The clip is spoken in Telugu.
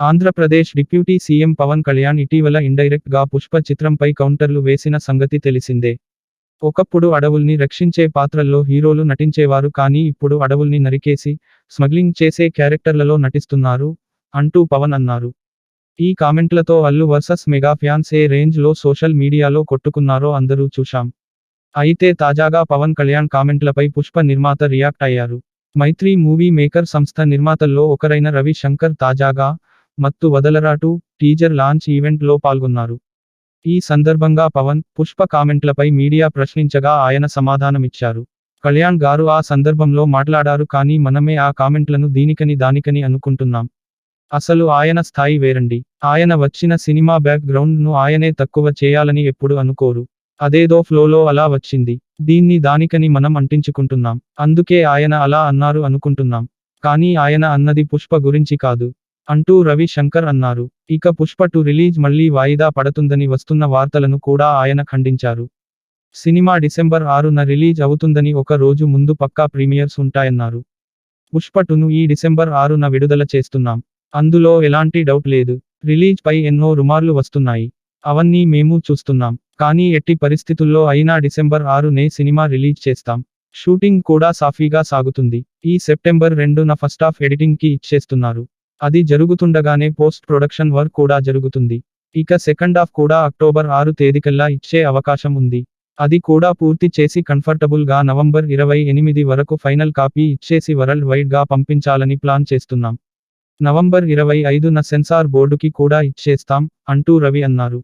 ఆంధ్రప్రదేశ్ డిప్యూటీ సీఎం పవన్ కళ్యాణ్ ఇటీవల ఇండైరెక్ట్గా పుష్ప చిత్రంపై కౌంటర్లు వేసిన సంగతి తెలిసిందే. ఒకప్పుడు అడవుల్ని రక్షించే పాత్రల్లో హీరోలు నటించేవారు కానీ ఇప్పుడు అడవుల్ని నరికేసి స్మగ్లింగ్ చేసే క్యారెక్టర్లలో నటిస్తున్నారు అంటూ పవన్ అన్నారు. ఈ కామెంట్లతో అల్లు వర్సెస్ మెగా ఫ్యాన్స్ ఏ రేంజ్లో సోషల్ మీడియాలో కొట్టుకున్నారో అందరూ చూశాం. అయితే తాజాగా పవన్ కళ్యాణ్ కామెంట్లపై పుష్ప నిర్మాత రియాక్ట్ అయ్యారు. మైత్రి మూవీ మేకర్ సంస్థ నిర్మాతల్లో ఒకరైన రవి శంకర్ తాజాగా మత్తు వదలరాటు టీజర్ లాంచ్ ఈవెంట్లో పాల్గొన్నారు. ఈ సందర్భంగా పవన్ పుష్ప కామెంట్లపై మీడియా ప్రశ్నించగా ఆయన సమాధానమిచ్చారు. కళ్యాణ్ గారు ఆ సందర్భంలో మాట్లాడారు కానీ మనమే ఆ కామెంట్లను దీనికని దానికని అనుకుంటున్నాం. అసలు ఆయన స్థాయి వేరండి. ఆయన వచ్చిన సినిమా బ్యాక్ గ్రౌండ్ను ఆయనే తక్కువ చేయాలని ఎప్పుడు అనుకోరు. అదేదో ఫ్లోలో అలా వచ్చింది. దీన్ని దానికని మనం అంటించుకుంటున్నాం. అందుకే ఆయన అలా అన్నారు అనుకుంటున్నాం. కానీ ఆయన అన్నది పుష్ప గురించి కాదు. అంటూ రవి శంకర్ అన్నారు. ఇక పుష్ప టు రిలీజ్ మళ్ళీ వాయిదా పడుతుందని వస్తున్న వార్తలను కూడా ఆయన ఖండించారు. సినిమా డిసెంబర్ ఆరున రిలీజ్ అవుతుందని ఒక రోజు ముందు పక్కా ప్రీమియర్స్ ఉంటాయన్నారు. పుష్ప టును ఈ డిసెంబర్ ఆరున విడుదల చేస్తున్నాం. అందులో ఎలాంటి డౌట్ లేదు. రిలీజ్ పై ఎన్నో రుమార్లు వస్తున్నాయి. అవన్నీ మేము చూస్తున్నాం. కానీ ఎట్టి పరిస్థితుల్లో అయినా డిసెంబర్ ఆరునే సినిమా రిలీజ్ చేస్తాం. షూటింగ్ కూడా సాఫీగా సాగుతుంది. ఈ సెప్టెంబర్ రెండున ఫస్ట్ ఆఫ్ ఎడిటింగ్కి ఇచ్చేస్తున్నారు. అది జరుగుతుండగానే పోస్ట్ ప్రొడక్షన్ వర్క్ కూడా జరుగుతుంది. ఇక సెకండ్ హాఫ్ కూడా అక్టోబర్ ఆరు తేదీకల్లా ఇచ్చే అవకాశం ఉంది. అది కూడా పూర్తి చేసి కంఫర్టబుల్గా నవంబర్ ఇరవై ఎనిమిది వరకు ఫైనల్ కాపీ ఇచ్చేసి వరల్డ్ వైడ్గా పంపించాలని ప్లాన్ చేస్తున్నాం. నవంబర్ ఇరవై ఐదున సెన్సార్ బోర్డుకి కూడా ఇచ్చేస్తాం అంటూ రవి అన్నారు.